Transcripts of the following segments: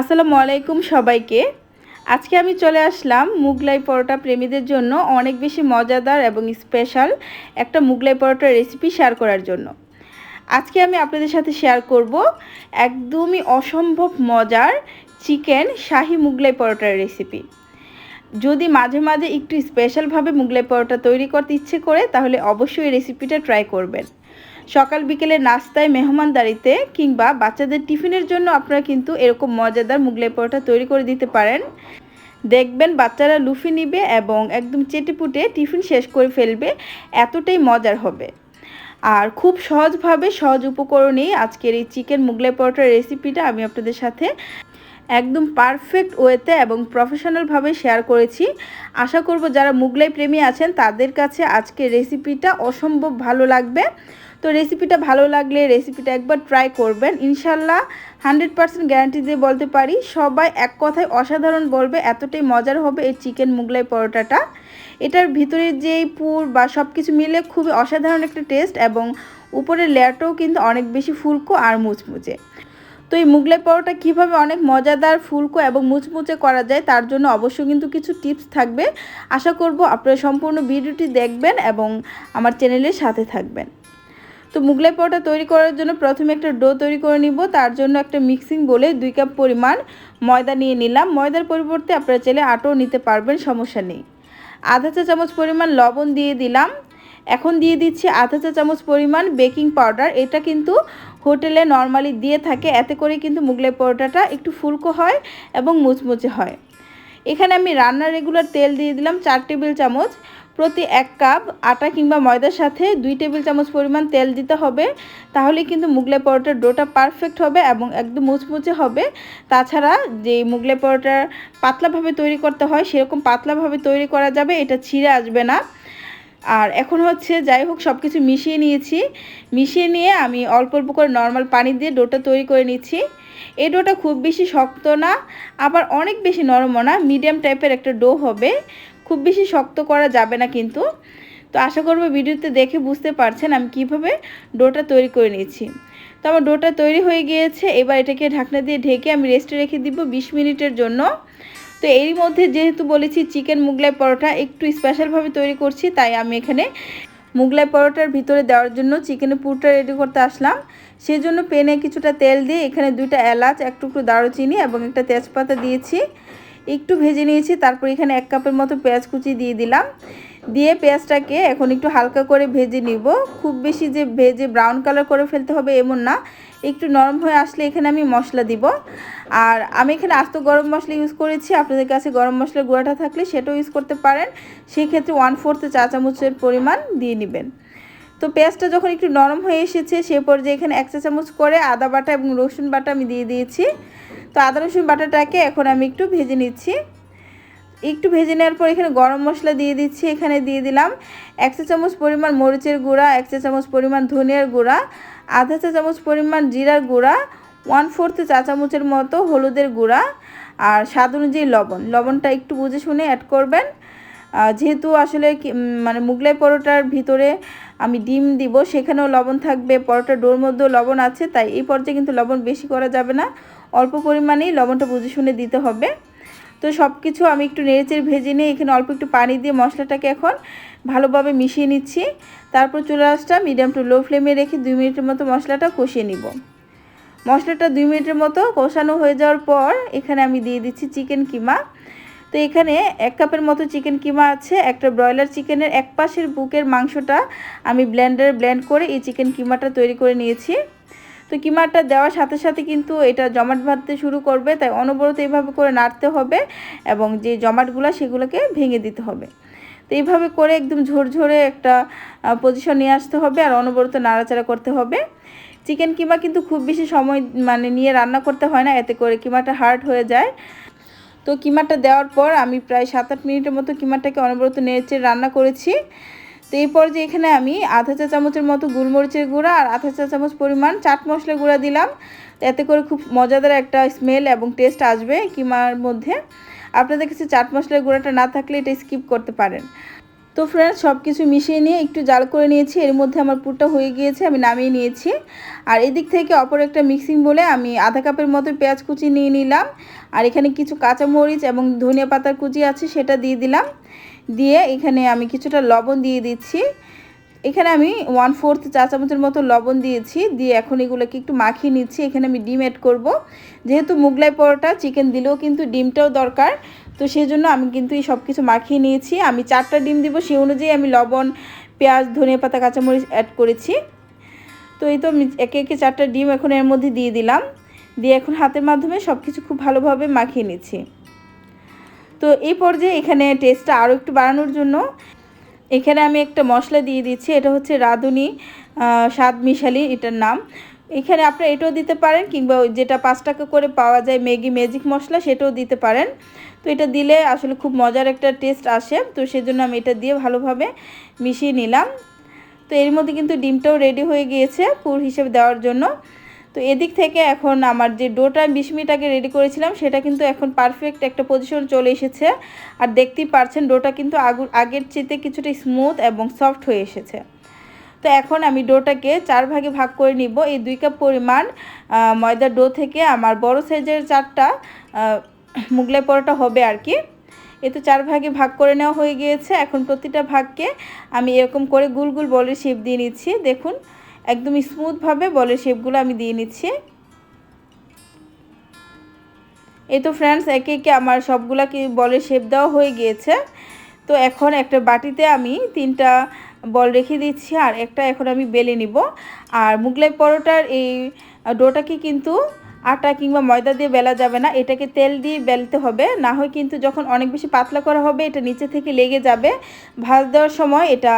আসসালামু আলাইকুম সবাইকে। আজকে আমি চলে আসলাম মুগলাই পরোটা প্রেমীদের জন্য অনেক বেশি মজাদার এবং স্পেশাল একটা মুগলাই পরোটার রেসিপি শেয়ার করার জন্য। আজকে আমি আপনাদের সাথে শেয়ার করব একদমই অসম্ভব মজার চিকেন শাহি মুগলাই পরোটার রেসিপি যদি মাঝে মাঝে একটু স্পেশালভাবে মুগলাই পরোটা তৈরি করতে ইচ্ছে করে, তাহলে অবশ্যই রেসিপিটা ট্রাই করবেন। সকাল বিকেলে নাস্তায় মেহমানদারিতে কিংবা বাচ্চাদের টিফিনের জন্য আপনারা কিন্তু এরকম মজাদার মুগলাই পরোটা তৈরি করে দিতে পারেন। দেখবেন বাচ্চারা লুফি নিবে এবং একদম চেটেপুটে টিফিন শেষ করে ফেলবে, এতটাই মজার হবে। আর খুব সহজভাবে সহজ উপকরণেই আজকের এই চিকেন মুগলাই পরোটার রেসিপিটা আমি আপনাদের সাথে একদম পারফেক্ট ওয়েতে এবং প্রফেশনালভাবে শেয়ার করেছি। আশা করব যারা মুগলাই প্রেমী আছেন, তাদের কাছে আজকের রেসিপিটা অসম্ভব ভালো লাগবে। তো রেসিপিটা ভালো লাগলে রেসিপিটা একবার ট্রাই করবেন। ইনশাল্লাহ হান্ড্রেড পার্সেন্ট গ্যারান্টি দিয়ে বলতে পারি, সবাই এক কথায় অসাধারণ বলবে, এতটাই মজার হবে এই চিকেন মুগলাই পরোটাটা। এটার ভিতরে যেই পুর বা সব কিছু মিলে খুবই অসাধারণ একটা টেস্ট এবং উপরের লেয়ারটাও কিন্তু অনেক বেশি ফুলকো আর মুচমুচে। তো এই মুগলাই পরোটা কীভাবে অনেক মজাদার, ফুলকো এবং মুচমুচে করা যায় তার জন্য অবশ্যই কিন্তু কিছু টিপস থাকবে। আশা করব আপনারা সম্পূর্ণ ভিডিওটি দেখবেন এবং আমার চ্যানেলের সাথে থাকবেন। তো মুগলাই পরোটা তৈরি করার জন্য প্রথমে একটা ডো তৈরি করে নিব। তার জন্য একটা মিক্সিং বলে দুই কাপ পরিমাণ ময়দা নিয়ে নিলাম। ময়দার পরিবর্তে আপনারা চাইলে আটাও নিতে পারবেন, সমস্যা নেই। আধা চা চামচ পরিমাণ লবণ দিয়ে দিলাম। এখন দিয়ে দিচ্ছি আধা চা চামচ পরিমাণ বেকিং পাউডার। এটা কিন্তু হোটেলে নর্মালি দিয়ে থাকে, এতে করে কিন্তু মুগলাই পরোটাটা একটু ফুলকো হয় এবং মুচমুচে হয়। এখানে আমি রান্নার রেগুলার তেল দিয়ে দিলাম চার টেবিল চামচ। প্রতি এক কাপ আটা কিংবা ময়দার সাথে দুই টেবিল চামচ পরিমাণ তেল দিতে হবে। তাহলে কিন্তু মুগলাই পরোটার ডোটা পারফেক্ট হবে এবং একদম মুচমুচে হবে। তাছাড়া যে মুগলাই পরোটা পাতলাভাবে তৈরি করতে হয়, সেরকম পাতলাভাবে তৈরি করা যাবে, এটা ছিঁড়ে আসবে না। আর এখন হচ্ছে যাই হোক সব কিছু মিশিয়ে নিয়েছি। মিশিয়ে নিয়ে আমি অল্প অল্প করে নর্মাল পানি দিয়ে ডোটা তৈরি করে নিচ্ছি। এই ডোটা খুব বেশি শক্ত না, আবার অনেক বেশি নরমও না মিডিয়াম টাইপের একটা ডো হবে। খুব বেশি শক্ত করা যাবে না কিন্তু। তো আশা করব ভিডিওতে দেখে বুঝতে পারছেন আমি কীভাবে ডোটা তৈরি করে নিয়েছি তো আমার ডোটা তৈরি হয়ে গিয়েছে, এবার এটাকে ঢাকনা দিয়ে ঢেকে আমি রেস্টে রেখে দিব বিশ মিনিটের জন্য। তো এরই মধ্যে যেহেতু বলেছি চিকেন মুগলাই পরোটা একটু স্পেশালভাবে তৈরি করছি, তাই আমি এখানে মুগলাই পরোটার ভিতরে দেওয়ার জন্য চিকেনের পুরটা রেডি করতে আসলাম। সেই জন্য পেনে কিছুটা তেল দিয়ে এখানে দুইটা এলাচ, এক টুকরো দারুচিনি এবং একটা তেজপাতা দিয়েছি। একটু ভেজে নিয়েছি, তারপর এখানে এক কাপের মতো পেঁয়াজ কুচি দিয়ে দিলাম। দিয়ে পেঁয়াজটাকে এখন একটু হালকা করে ভেজে নিব। খুব বেশি যে ভেজে ব্রাউন কালার করে ফেলতে হবে এমন না, একটু নরম হয়ে আসলে এখানে আমি মশলা দিব। আর আমি এখানে আস্ত গরম মশলা ইউজ করেছি, আপনাদের কাছে গরম মশলার গুঁড়াটা থাকলে সেটাও ইউজ করতে পারেন। সেই ক্ষেত্রে ওয়ান ফোর্থ চা চামচের পরিমাণ দিয়ে নেবেন। তো পেঁয়াজটা যখন একটু নরম হয়ে এসেছে, সে পর্যায়ে এখানে এক চা চামচ করে আদা বাটা এবং রসুন বাটা আমি দিয়ে দিয়েছি। তো আদা, রসুন বাটাটাকে এখন আমি একটু ভেজে নিচ্ছি। একটু ভেজে নেওয়ার পর এখানে গরম মশলা দিয়ে দিচ্ছি, এখানে দিয়ে দিলাম এক চা চামচ পরিমাণ মরিচের গুঁড়া, এক চা চামচ পরিমাণ ধনিয়ার গুঁড়া, আধা চা চামচ পরিমাণ জিরার গুঁড়া ওয়ান ফোর্থ চা চামচের মতো হলুদের গুঁড়া আর স্বাদ অনুযায়ী লবণ। লবণটা একটু বুঝে শুনে অ্যাড করবেন। যেহেতু আসলে মানে মুগলাই পরোটার ভিতরে আমি ডিম দিব, সেখানেও লবণ থাকবে পরোটা ডোর মধ্যেও লবণ আছে, তাই এই পর্যায়ে কিন্তু লবণ বেশি করা যাবে না। অল্প পরিমাণেই লবণটা বুঝে শুনে দিতে হবে। তো সব কিছু আমি একটু নেড়েচেড়ে ভেজে নিয়ে এখানে অল্প একটু পানি দিয়ে মশলাটাকে এখন ভালোভাবে মিশিয়ে নিচ্ছি। তারপর চুলা মিডিয়াম টু লো ফ্লেমে রেখে দুই মিনিটের মতো মশলাটা কষিয়ে নিব। মশলাটা দুই মিনিটের মতো কষানো হয়ে যাওয়ার পর এখানে আমি দিয়ে দিচ্ছি চিকেন কিমা। তো এখানে এক কাপের মতো চিকেন কিমা আছে, একটা ব্রয়লার চিকেনের এক পাশের বুকের মাংসটা আমি ব্লেন্ডারে ব্লেন্ড করে এই চিকেন কিমাটা তৈরি করে নিয়েছি। তো কিমাটা দেওয়ার সাথে সাথে কিন্তু এটা জমাট বাঁধতে শুরু করবে, তাই অনবরত এইভাবে করে নাড়তে হবে এবং যে জমাটগুলো সেগুলোকে ভেঙে দিতে হবে। তো এইভাবে করে একদম ঝোরঝোরে একটা পজিশন নিয়ে আসতে হবে আর অনবরত নাড়াচাড়া করতে হবে। চিকেন কিমা কিন্তু খুব বেশি সময় মানে নিয়ে রান্না করতে হয় না, এতে করে কিমাটা হার্ড হয়ে যায়। তো কিমাটা দেওয়ার পর আমি প্রায় সাত আট মিনিটের মতো কিমাটাকে অনবরত নেড়েচে রান্না করেছি। তো এই যে এখানে আমি আধা চা চামচের মতো গুলমরিচের গুঁড়া আর আধা চা চামচ পরিমাণ চাট মশলা গুঁড়া দিলাম। এতে করে খুব মজাদার একটা স্মেল এবং টেস্ট আসবে কিমার মধ্যে। আপনাদের কাছে চাট মশলার গুঁড়াটা না থাকলে এটা স্কিপ করতে পারেন। তো ফ্রেন্ডস সব কিছু মিশিয়ে নিয়ে একটু জাল করে নিয়েছি। এর মধ্যে আমার পুরটা হয়ে গিয়েছে, আমি নামিয়ে নিয়েছি। আর এদিক থেকে অপর একটা মিক্সিং বলে আমি আধা কাপের মতো পেঁয়াজ কুচি নিয়ে নিলাম। আর এখানে কিছু কাঁচামরিচ এবং ধনিয়া পাতার কুচি আছে, সেটা দিয়ে দিলাম। দিয়ে এখানে আমি কিছুটা লবণ দিয়ে দিচ্ছি। এখানে আমি ওয়ান ফোর্থ চা চামচের মতো লবণ দিয়েছি। দিয়ে এখন এগুলোকে একটু মাখিয়ে নিচ্ছি। এখানে আমি ডিম অ্যাড করব। যেহেতু মুগলাই পরোটা চিকেন দিলেও কিন্তু ডিমটাও দরকার। তো সেই জন্য আমি কিন্তু এই সব কিছু মাখিয়ে নিয়েছি। আমি চারটা ডিম দিব, সেই অনুযায়ী আমি লবণ, পেঁয়াজ, ধনিয়া পাতা, কাঁচামরিচ অ্যাড করেছি। তো এই তো একে একে চারটা ডিম এখন এর মধ্যে দিয়ে দিলাম। দিয়ে এখন হাতের মাধ্যমে সব কিছু খুব ভালোভাবে মাখিয়ে নিচ্ছি। তো এই পর্যায়ে এখানে টেস্টটা আরও একটু বাড়ানোর জন্য এখানে আমি একটা মশলা দিয়ে দিচ্ছি, এটা হচ্ছে রাঁধুনি স্বাদ মিশালি এটার নাম। এখানে আপনারা এটাও দিতে পারেন, কিংবা যেটা পাঁচ টাকা করে পাওয়া যায় ম্যাগি ম্যাজিক মশলা, সেটাও দিতে পারেন। তো এটা দিলে আসলে খুব মজার একটা টেস্ট আসে, তো সেজন্য আমি এটা দিয়ে ভালোভাবে মিশিয়ে নিলাম। তো এর মধ্যে কিন্তু ডিমটাও রেডি হয়ে গিয়েছে পুর হিসেবে দেওয়ার জন্য। তো এদিক থেকে এখন আমার যে ডোটা বিশ মিনিট আগে রেডি করেছিলাম, সেটা কিন্তু এখন পারফেক্ট একটা পজিশন চলে এসেছে। আর দেখতেই পারছেন ডোটা কিন্তু আগের চেতে কিছুটা স্মুথ এবং সফট হয়ে এসেছে। তো এখন আমি ডোটাকে চার ভাগে ভাগ করে নিব। এই দুই কাপ পরিমাণ ময়দার ডো থেকে আমার বড় সাইজের চারটা মুগলাই পরোটা হবে আর কি। এ তো চার ভাগে ভাগ করে নেওয়া হয়ে গিয়েছে। এখন প্রতিটা ভাগকে আমি এরকম করে গুল গুল বলের শেপ দিয়ে নিচ্ছি। দেখুন, একদম স্মুথভাবে বলের শেপগুলো আমি দিয়ে নিচ্ছি। এই তো ফ্রেন্ডস একে একে আমার সবগুলা কি বলের শেপ দেওয়া হয়ে গিয়েছে। তো এখন একটা বাটিতে আমি তিনটা বল রেখে দিচ্ছি আর একটা এখন আমি বেলে নিব। আর মুগলাই পরোটার এই ডোটাকে কিন্তু আটা কিংবা ময়দা দিয়ে বেলা যাবে না, এটাকে তেল দিয়ে বেলতে হবে। না হয় কিন্তু যখন অনেক বেশি পাতলা করা হবে, এটা নিচে থেকে লেগে যাবে। ভাজ দেওয়ার সময় এটা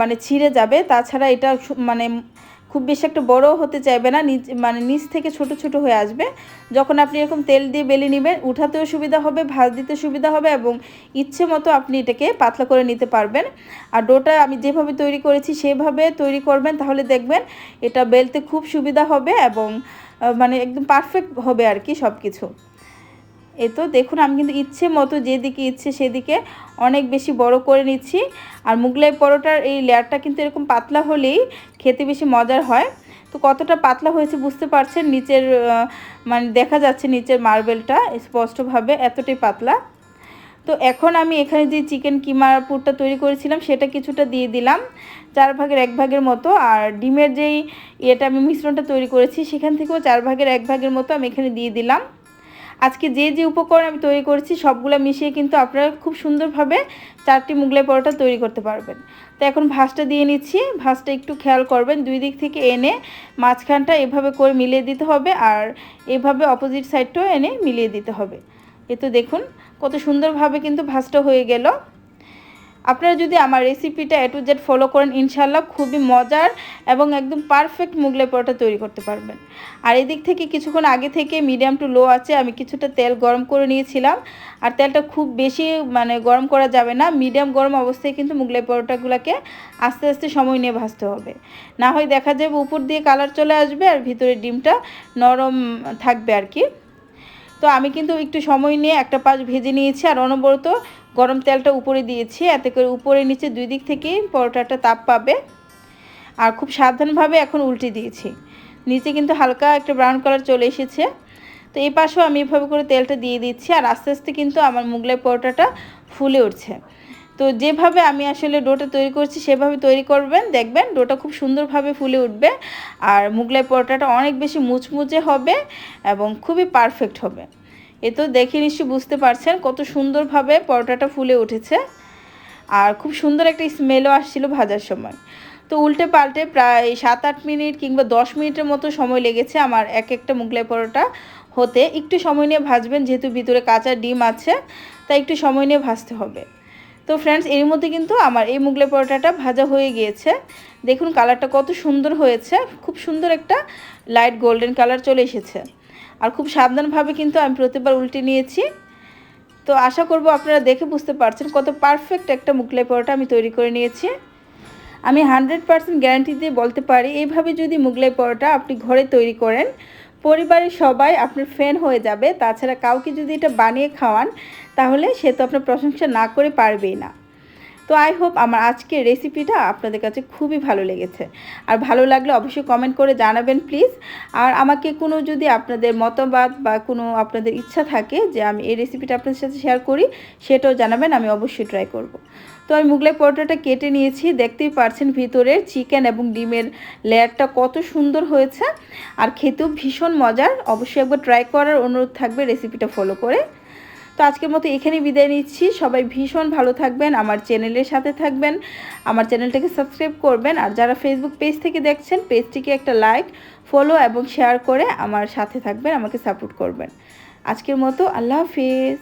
মানে ছিঁড়ে যাবে। তাছাড়া এটা মানে খুব বেশি একটা বড়ও হতে চাইবে না, নিচ মানে নিচ থেকে ছোট ছোট হয়ে আসবে। যখন আপনি এরকম তেল দিয়ে বেলে নেবেন, উঠাতেও সুবিধা হবে, ভাজ দিতে সুবিধা হবে এবং ইচ্ছে মতো আপনি এটাকে পাতলা করে নিতে পারবেন। আর ডোটা আমি যেভাবে তৈরি করেছি, সেভাবে তৈরি করবেন, তাহলে দেখবেন এটা বেলতে খুব সুবিধা হবে এবং মানে একদম পারফেক্ট হবে আর কি সব কিছু এ তো দেখুন, আমি কিন্তু ইচ্ছে মতো যেদিকে ইচ্ছে সেদিকে অনেক বেশি বড় করে নিচ্ছি। আর মুগলাই পরোটার এই লেয়ারটা কিন্তু এরকম পাতলা হলেই খেতে বেশি মজার হয়। তো কতটা পাতলা হয়েছে বুঝতে পারছেন? নিচের মানে দেখা যাচ্ছে নিচের মার্বেলটা স্পষ্টভাবে এতটাই পাতলা। তো এখন আমি এখানে যে চিকেন কিমার পুরটা তৈরি করেছিলাম, সেটা কিছুটা দিয়ে দিলাম, চার ভাগের এক ভাগের মতো। আর ডিমের যেই ইয়েটা আমি মিশ্রণটা তৈরি করেছি, সেখান থেকেও চার ভাগের এক ভাগের মতো আমি এখানে দিয়ে দিলাম। আজকে যে যে উপকরণ আমি তৈরি করেছি সবগুলো মিশিয়ে কিন্তু আপনারা খুব সুন্দরভাবে চারটি মুগলাই পরোটা তৈরি করতে পারবেন। তো এখন ভাজটা দিয়ে নিচ্ছি। ভাজটা একটু খেয়াল করবেন, দুই দিক থেকে এনে মাঝখানটা এভাবে করে মিলিয়ে দিতে হবে আর এভাবে অপোজিট সাইডটাও এনে মিলিয়ে দিতে হবে। এ তো দেখুন কত সুন্দরভাবে কিন্তু ভাজটা হয়ে গেল। আপনারা যদি আমার রেসিপিটা এ টু জেড ফলো করেন ইনশাল্লাহ খুবই মজার এবং একদম পারফেক্ট মুগলাই পরোটা তৈরি করতে পারবেন। আর এদিক থেকে কিছুক্ষণ আগে থেকে মিডিয়াম টু লো আছে, আমি কিছুটা তেল গরম করে নিয়েছিলাম। আর তেলটা খুব বেশি মানে গরম করা যাবে না মিডিয়াম গরম অবস্থায় কিন্তু মুগলাই পরোটাগুলোকে আস্তে আস্তে সময় নিয়ে ভাজতে হবে। না হয় দেখা যাবে উপর দিয়ে কালার চলে আসবে আর ভিতরে ডিমটা নরম থাকবে আর কি। তো আমি কিন্তু একটু সময় নিয়ে একটা পাশ ভেজে নিয়েছি আর অনবরত গরম তেলটা উপরে দিয়েছি। এতে করে উপরে নিচে দুই দিক থেকেই পরোটাটা তাপ পাবে। আর খুব সাবধানভাবে এখন উল্টে দিয়েছি। নিচে কিন্তু হালকা একটা ব্রাউন কালার চলে এসেছে। তো এই পাশেও আমি এভাবে করে তেলটা দিয়ে দিচ্ছি আর আস্তে আস্তে কিন্তু আমার মুগলাই পরোটাটা ফুলে উঠছে। তো যেভাবে আমি আসলে ডোটা তৈরি করছি, সেভাবে তৈরি করবেন। দেখবেন ডোটা খুব সুন্দরভাবে ফুলে উঠবে আর মুগলাই পরোটাটা অনেক বেশি মুচমুচে হবে এবং খুবই পারফেক্ট হবে। এ তো দেখে নিশ্চয়ই বুঝতে পারছেন কত সুন্দরভাবে পরোটাটা ফুলে উঠেছে আর খুব সুন্দর একটা স্মেলও আসছিল ভাজার সময়। তো উল্টে পাল্টে প্রায় সাত আট মিনিট কিংবা দশ মিনিটের মতো সময় লেগেছে আমার এক একটা মুগলাই পরোটা হতে। একটু সময় নিয়ে ভাজবেন, যেহেতু ভিতরে কাঁচা ডিম আছে, তাই একটু সময় নিয়ে ভাজতে হবে। তো ফ্রেন্ডস এর মধ্যে কিন্তু আমার এই মুগলাই পরোটাটা ভাজা হয়ে গিয়েছে। দেখুন কালারটা কত সুন্দর হয়েছে। খুব সুন্দর একটা লাইট গোল্ডেন কালার চলে এসেছে। আর খুব সাবধানভাবে কিন্তু আমি প্রতিবার উল্টে নিয়েছি। তো আশা করব আপনারা দেখে বুঝতে পারছেন কত পারফেক্ট একটা মুগলাই পরোটা আমি তৈরি করে নিয়েছি। আমি হানড্রেড পারসেন্ট গ্যারান্টি দিয়ে বলতে পারি, এইভাবে যদি মুগলাই পরোটা আপনি ঘরে তৈরি করেন পরিবারের সবাই আপনার ফ্যান হয়ে যাবে। তাছাড়া কাউকে যদি এটা বানিয়ে খাওয়ান, তাহলে সে তো আপনার প্রশংসা না করে পারবেই না। তো আই হোপ আমার আজকের রেসিপিটা আপনাদের কাছে খুবই ভালো লেগেছে। আর ভালো লাগলে অবশ্যই কমেন্ট করে জানাবেন প্লিজ আর আমাকে কোনো যদি আপনাদের মতবাদ বা কোনো আপনাদের ইচ্ছা থাকে যে আমি এই রেসিপিটা আপনাদের সাথে শেয়ার করি, সেটাও জানাবেন, আমি অবশ্যই ট্রাই করব। তো আমি মুগলাই পরোটাটা কেটে নিয়েছি, দেখতেই পারছেন ভিতরে চিকেন এবং ডিমের লেয়ারটা কত সুন্দর হয়েছে আর খেতেও ভীষণ মজার। অবশ্যই একবার ট্রাই করার অনুরোধ থাকবে রেসিপিটা ফলো করে। তো আজকের মতো এখানেই বিদায় নিচ্ছি। সবাই ভীষণ ভালো থাকবেন, আমার চ্যানেলের সাথে থাকবেন, আমার চ্যানেলটাকে সাবস্ক্রাইব করবেন আর যারা ফেসবুক পেজ থেকে দেখছেন পেজটিকে একটা লাইক ফলো এবং শেয়ার করে আমার সাথে থাকবেন, আমাকে সাপোর্ট করবেন। আজকের মতো আল্লাহ হাফিজ।